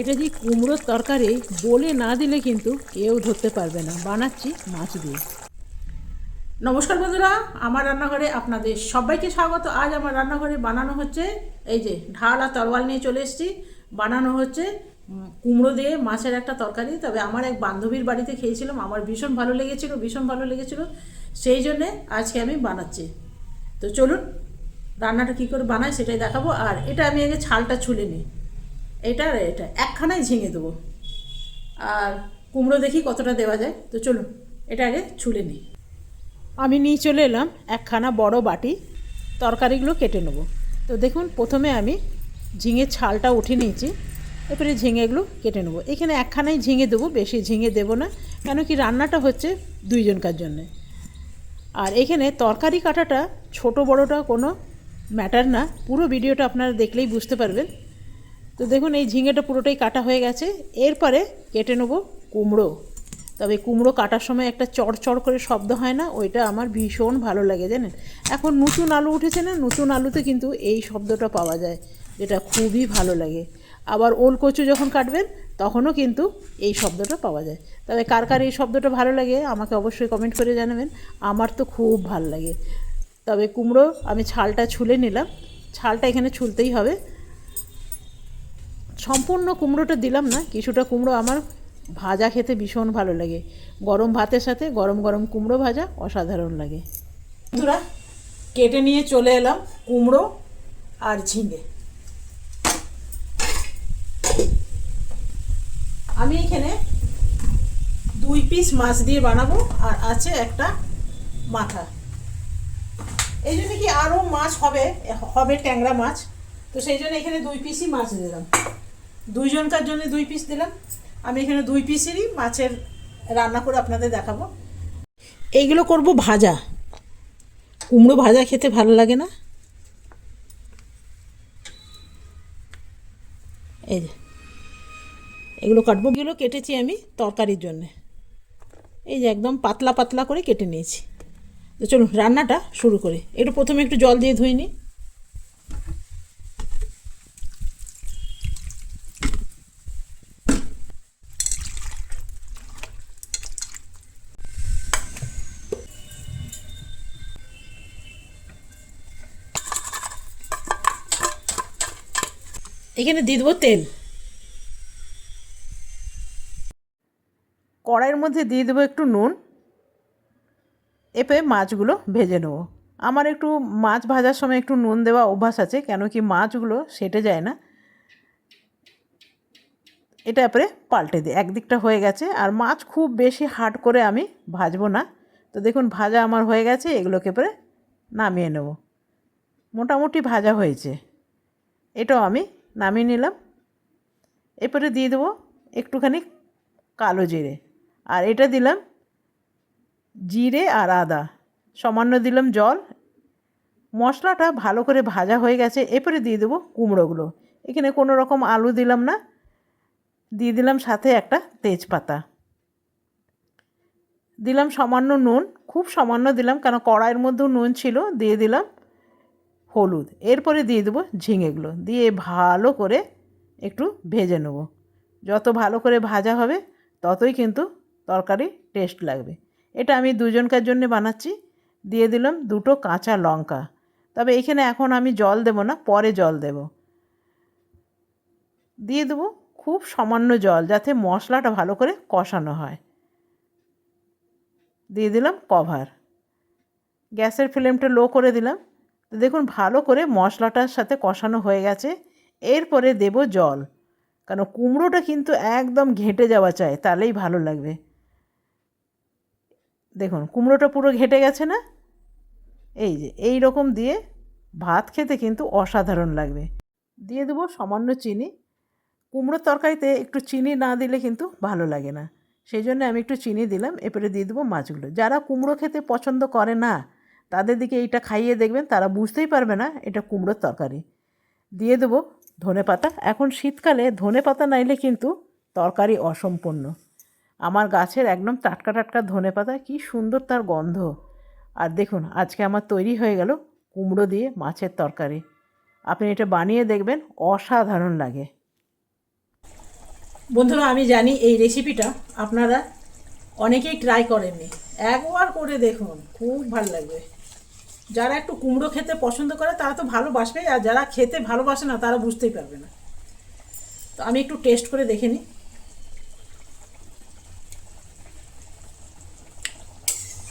এটা যে কুমড়োর তরকারি বলে না দিলে কিন্তু কেউ ধরতে পারবে না। বানাচ্ছি মাছ দিয়ে। নমস্কার বন্ধুরা, আমার রান্নাঘরে আপনাদের সবাইকে স্বাগত। আজ আমার রান্নাঘরে বানানো হচ্ছে এই যে ঢাল আর তরোয়াল নিয়ে চলে এসেছি। বানানো হচ্ছে কুমড়ো দিয়ে মাছের একটা তরকারি। তবে আমার এক বান্ধবীর বাড়িতে খেয়েছিলাম। আমার ভীষণ ভালো লেগেছিল, ভীষণ ভালো লেগেছিল। সেই জন্যে আজকে আমি বানাচ্ছি। তো চলুন, রান্নাটা কী করে বানাই সেটাই দেখাবো। আর এটা আমি আগে ছালটা ছুলে নিই। এটা আর এটা একখানায় ঝিঙে দেবো। আর কুমড়ো দেখি কতটা দেওয়া যায়। তো চলুন, এটা আগে ছুলে নিই। আমি নিয়ে চলে এলাম একখানা বড় বাটি, তরকারিগুলো কেটে নেব। তো দেখুন, প্রথমে আমি ঝিঙে ছালটা উঠে নিয়েছি। এরপরে ঝিঙেগুলো কেটে নেব। এখানে একখানাই ঝিঙে দেবো, বেশি ঝিঙে দেবো না কেন কি রান্নাটা হচ্ছে দুইজনকার জন্যে। আর এখানে তরকারি কাটাটা ছোট বড়টা কোনো ম্যাটার না। পুরো ভিডিওটা আপনারা দেখলেই বুঝতে পারবেন। তো দেখুন, এই ঝিঙেটা পুরোটাই কাটা হয়ে গেছে। এরপরে কেটে নেব কুমড়ো। তবে কুমড়ো কাটার সময় একটা চড় চড় করে শব্দ হয় না, ওইটা আমার ভীষণ ভালো লাগে, জানেন? এখন নতুন আলু উঠেছে না, নতুন আলুতে কিন্তু এই শব্দটা পাওয়া যায়, যেটা খুবই ভালো লাগে। আবার ওল কচু যখন কাটবেন, তখনও কিন্তু এই শব্দটা পাওয়া যায়। তবে কার কার এই শব্দটা ভালো লাগে, আমাকে অবশ্যই কমেন্ট করে জানাবেন। আমার তো খুব ভালো লাগে। তবে কুমড়ো আমি ছালটা ছুলে নিলাম। ছালটা এখানে ছুলতেই হবে। সম্পূর্ণ কুমড়োটা দিলাম না, কিছুটা কুমড়ো আমার ভাজা খেতে ভীষণ ভালো লাগে। গরম ভাতের সাথে গরম গরম কুমড়ো ভাজা অসাধারণ লাগে। বন্ধুরা, কেটে নিয়ে চলে এলাম কুমড়ো আর ঝিঙে। আমি এখানে দুই পিস মাছ দিয়ে বানাবো আর আছে একটা মাথা। এই জন্য কি আরও মাছ হবে হবে ট্যাংরা মাছ? তো সেই জন্য এখানে দুই পিসই মাছ দিলাম। দুইজনকার জন্য দুই পিস দিলাম? আমি এখানে দুই পিসেরই মাছের রান্না করে আপনাদের দেখাবো। এইগুলো করব ভাজা। কুমড়ো ভাজা খেতে ভালো লাগে না? এই যে, এগুলো কাটবো। এগুলো কেটেছি আমি তরকারির জন্যে। এই যে একদম পাতলা পাতলা করে কেটে নিয়েছি। চলুন, রান্নাটা শুরু করি। একটু প্রথমে একটু জল দিয়ে ধুই নিই। এখানে দিয়ে দেবো তেল। কড়াইয়ের মধ্যে দিয়ে দেবো একটু নুন। এপে মাছগুলো ভেজে নেব। আমার একটু মাছ ভাজার সময় একটু নুন দেওয়া অভ্যাস আছে, কেন কি মাছগুলো সেটে যায় না। এটা এরপরে পাল্টে দিই, একদিকটা হয়ে গেছে। আর মাছ খুব বেশি হার্ড করে আমি ভাজবো না। তো দেখুন, ভাজা আমার হয়ে গেছে, এগুলোকে পরে নামিয়ে নেব। মোটামুটি ভাজা হয়েছে। এটাও আমি নামিয়ে নিলাম। এরপরে দিয়ে দেবো একটুখানি কালো জিরে। আর এটা দিলাম জিরে আর আদা। সামান্য দিলাম জল। মশলাটা ভালো করে ভাজা হয়ে গেছে। এরপরে দিয়ে দেবো কুমড়োগুলো। এখানে কোনো রকম আলু দিলাম না। দিয়ে দিলাম সাথে একটা তেজপাতা। দিলাম সামান্য নুন। খুব সামান্য দিলাম কেন কড়াইয়ের মধ্যেও নুন ছিল। দিয়ে দিলাম। হলুদ। এরপরে দিয়ে দেবো ঝিঙেগুলো। দিয়ে ভালো করে একটু ভেজে নেব। যত ভালো করে ভাজা হবে, ততই কিন্তু তরকারি টেস্ট লাগবে। এটা আমি দুজনকার জন্য বানাচ্ছি। দিয়ে দিলাম দুটো কাঁচা লঙ্কা। তবে এখানে এখন আমি জল দেব না, পরে জল দেব। দিয়ে দেবো খুব সামান্য জল যাতে মশলাটা ভালো করে কষানো হয়। দিয়ে দিলাম কভার। গ্যাসের ফ্লেমটা লো করে দিলাম। তো দেখুন, ভালো করে মশলাটার সাথে কষানো হয়ে গেছে। এরপরে দেব জল। কারণ কুমড়োটা কিন্তু একদম ঘেঁটে যাওয়া চাই, তাহলেই ভালো লাগবে। দেখুন, কুমড়োটা পুরো ঘেঁটে গেছে না? এই যে, এই রকম দিয়ে ভাত খেতে কিন্তু অসাধারণ লাগবে। দিয়ে দেবো সামান্য চিনি। কুমড়োর তরকারিতে একটু চিনি না দিলে কিন্তু ভালো লাগে না। সেই জন্য আমি একটু চিনি দিলাম, এরপরে দিয়ে দেবো মাছগুলো। যারা কুমড়ো খেতে পছন্দ করে না তাদের দিকে এইটা খাইয়ে দেখবেন, তারা বুঝতেই পারবে না এটা কুমড়োর তরকারি। দিয়ে দেবো ধনে পাতা। এখন শীতকালে ধনে পাতা নাইলে কিন্তু তরকারি অসম্পূর্ণ। আমার গাছের একদম টাটকা টাটকা ধনে পাতা, কী সুন্দর তার গন্ধ। আর দেখুন, আজকে আমার তৈরি হয়ে গেল কুমড়ো দিয়ে মাছের তরকারি। আপনি এটা বানিয়ে দেখবেন, অসাধারণ লাগে। বন্ধুরা, আমি জানি এই রেসিপিটা আপনারা অনেকেই ট্রাই করেননি। একবার করে দেখুন, খুব ভালো লাগবে। যারা একটু কুমড়ো খেতে পছন্দ করে, তারা তো ভালোবাসবে, আর যারা খেতে ভালোবাসে না, তারা বুঝতেই পারবে না। তো আমি একটু টেস্ট করে দেখে নিই।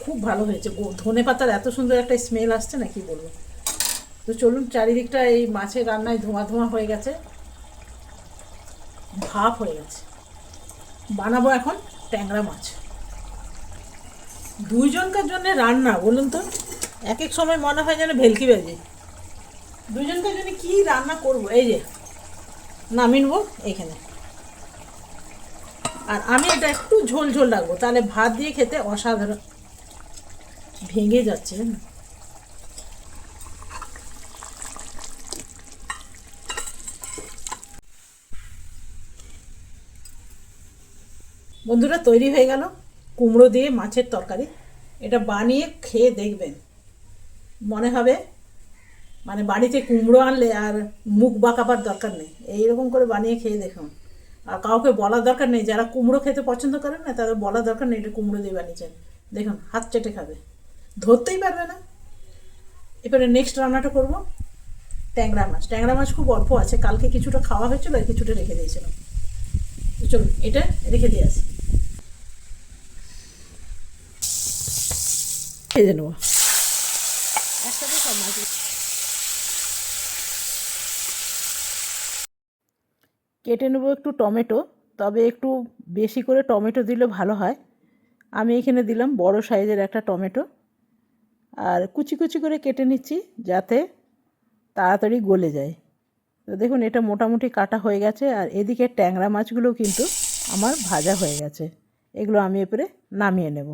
খুব ভালো হয়েছে। ধনে পাতার এত সুন্দর একটা স্মেল আসছে না, কি বলব? তো চলুন, চারিদিকটা এই মাছের রান্নায় ধোঁয়া ধোঁয়া হয়ে গেছে। ভাপ হয়ে গেছে। বানাবো এখন ট্যাংরা মাছ। দুইজনকার জন্য রান্না, বলুন তো। এক এক সময় মনে হয় যেন ভেলকি বেজে। দুজনকে যেন কি রান্না করব? এই যে, নামিয়ে নেব এখানে। আর আমি এটা একটু ঝোল ঝোল রাখব, তাহলে ভাত দিয়ে খেতে অসাধারণ। ভেঙে যাচ্ছে? বন্ধুরা, তৈরি হয়ে গেল। কুমড়ো দিয়ে মাছের তরকারি। এটা বানিয়ে খেয়ে দেখবেন। মনে হবে? মানে বাড়িতে কুমড়ো আনলে আর মুখ বাঁকাবার দরকার নেই। এইরকম করে বানিয়ে খেয়ে দেখুন। আর কাউকে বলার দরকার নেই। যারা কুমড়ো খেতে পছন্দ করেন না, তাদের বলার দরকার নেই এটা কুমড়ো দিয়ে বানিয়েছেন। দেখুন, হাত চেটে খাবে। ধরতেই পারবে না। এবারে নেক্সট রান্নাটা করব। ট্যাংরা মাছ। ট্যাংরা মাছ খুব অল্প আছে। কালকে কিছুটা খাওয়া হয়েছিল, আর কিছুটা রেখে দিয়েছিলাম। চলুন, এটা রেখে দিয়ে আসি। ভেজে নেব। কেটে নেব একটু টমেটো, তবে একটু বেশি করে টমেটো দিলে ভালো হয়। আমি এখানে দিলাম বড় সাইজের একটা টমেটো। আর কুচি কুচি করে কেটে নিচ্ছি যাতে তাড়াতাড়ি গলে যায়। তো দেখুন, এটা মোটামুটি কাটা হয়ে গেছে, আর এদিকে ট্যাংরা মাছগুলো কিন্তু আমার ভাজা হয়ে গেছে। এগুলো আমি এরপরে নামিয়ে নেব।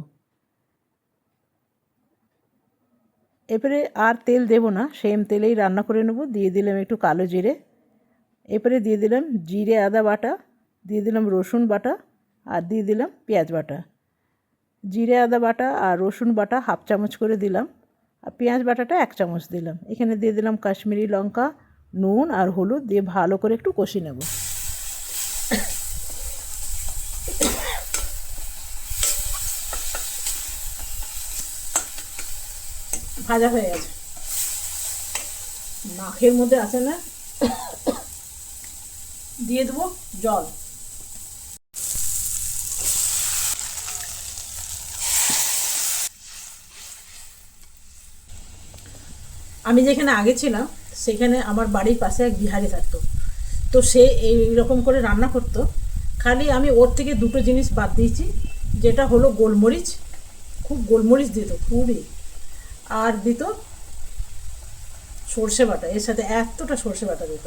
এরপরে আর তেল দেব না সেম তেলেই রান্না করে নেব। দিয়ে দিলাম একটু কালো জিরে। এরপরে দিয়ে দিলাম জিরে, আদা বাটা, দিয়ে দিলাম রসুন বাটা আর দিয়ে দিলাম পেঁয়াজ বাটা। জিরে, আদা বাটা আর রসুন বাটা হাফ চামচ করে দিলাম আর পেঁয়াজ বাটাটা এক চামচ দিলাম। এখানে দিয়ে দিলাম কাশ্মীরি লঙ্কা, নুন আর হলুদ দিয়ে ভালো করে একটু কষি নেব। ভাজা হয়ে গেছে। নাকের মধ্যে আছে না? দিয়ে দেবো জল। আমি যেখানে আগে ছিলাম, সেখানে আমার বাড়ির পাশে এক বিহারি থাকতো। তো সে এই রকম করে রান্না করতো। খালি আমি ওর থেকে দুটো জিনিস বাদ দিয়েছি, যেটা হলো গোলমরিচ, খুব গোলমরিচ দিত খুবই আর দিত সর্ষে বাটা, এর সাথে এতটা সর্ষে বাটা দিত।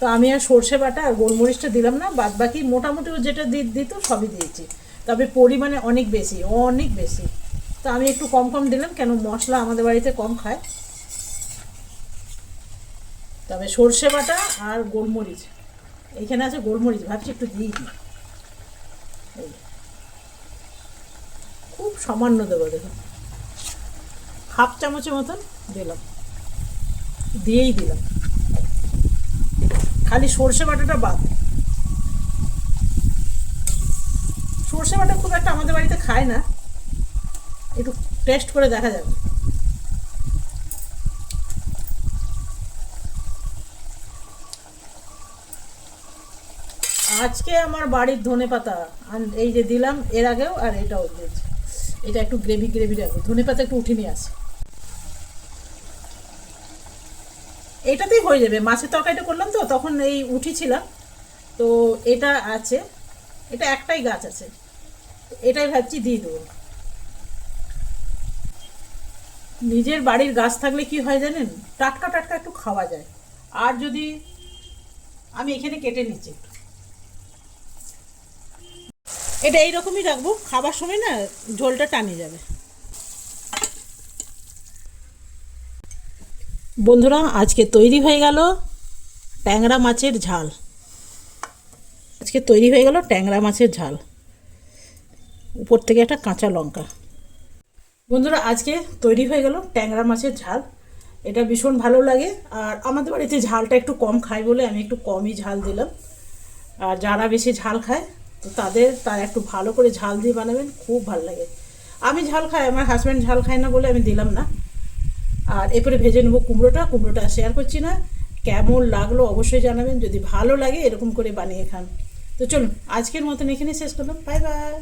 তো আমি আর সর্ষে বাটা আর গোলমরিচটা দিলাম না বাদ বাকি মোটামুটি যেটা দিত সবই দিয়েছি। তবে পরিমাণে অনেক বেশি অনেক বেশি। তো আমি একটু কম কম দিলাম, কেন মশলা আমাদের বাড়িতে কম খায়। তবে সর্ষে বাটা আর গোলমরিচ, এখানে আছে গোলমরিচ, ভাবছি একটু দিই। খুব সামান্য দেবো দেখুন। হাফ চামচের মতন দিলাম। দিয়েই দিলাম। খালি সর্ষে বাটাটা বাদ। সর্ষে বাটা খুব একটা আমাদের বাড়িতে খায় না। একটু টেস্ট করে দেখা যাবে। আজকে আমার বাড়ির ধনে পাতা এই যে দিলাম, এর আগেও আর এটাও দিয়েছি। এটা একটু গ্রেভি গ্রেভি রাখব ধনে পাতা একটু উঠে নিয়ে আসে। এটাতেই হয়ে যাবে। মাছের তরকারিটা করলাম তো, তখন এই উঠিছিলাম তো এটা আছে। এটা একটাই গাছ আছে। এটাই ভাবছি দিয়ে দেবো। নিজের বাড়ির গাছ থাকলে কি হয় জানেন? টাটকা টাটকা একটু খাওয়া যায়। আর যদি আমি এখানে কেটে নিচ্ছি এটা এইরকমই রাখব। খাবার সময় না ঝোলটা টানে যাবে। বন্ধুরা, আজকে তৈরি হয়ে গেল ট্যাংরা মাছের ঝাল। আজকে তৈরি হয়ে গেল ট্যাংরা মাছের ঝাল। উপর থেকে একটা কাঁচা লঙ্কা। বন্ধুরা, আজকে তৈরি হয়ে গেল ট্যাংরা মাছের ঝাল। এটা ভীষণ ভালো লাগে। আর আমাদের বাড়িতে ঝালটা একটু কম খাই বলে আমি একটু কমই ঝাল দিলাম। আর যারা বেশি ঝাল খায়, তো তাদের তার একটু ভালো করে ঝাল দিয়ে বানাবেন, খুব ভালো লাগে। আমি ঝাল খাই, আমার হাজব্যান্ড ঝাল খায় না বলে আমি দিলাম না। আর এরপরে ভেজে নেব কুমড়োটা কুমড়োটা শেয়ার করছি না। কেমন লাগল অবশ্যই জানাবেন, যদি ভালো লাগে এরকম করে বানিয়ে খান। তো চলুন, আজকের মতন এখানে শেষ করলাম। Bye bye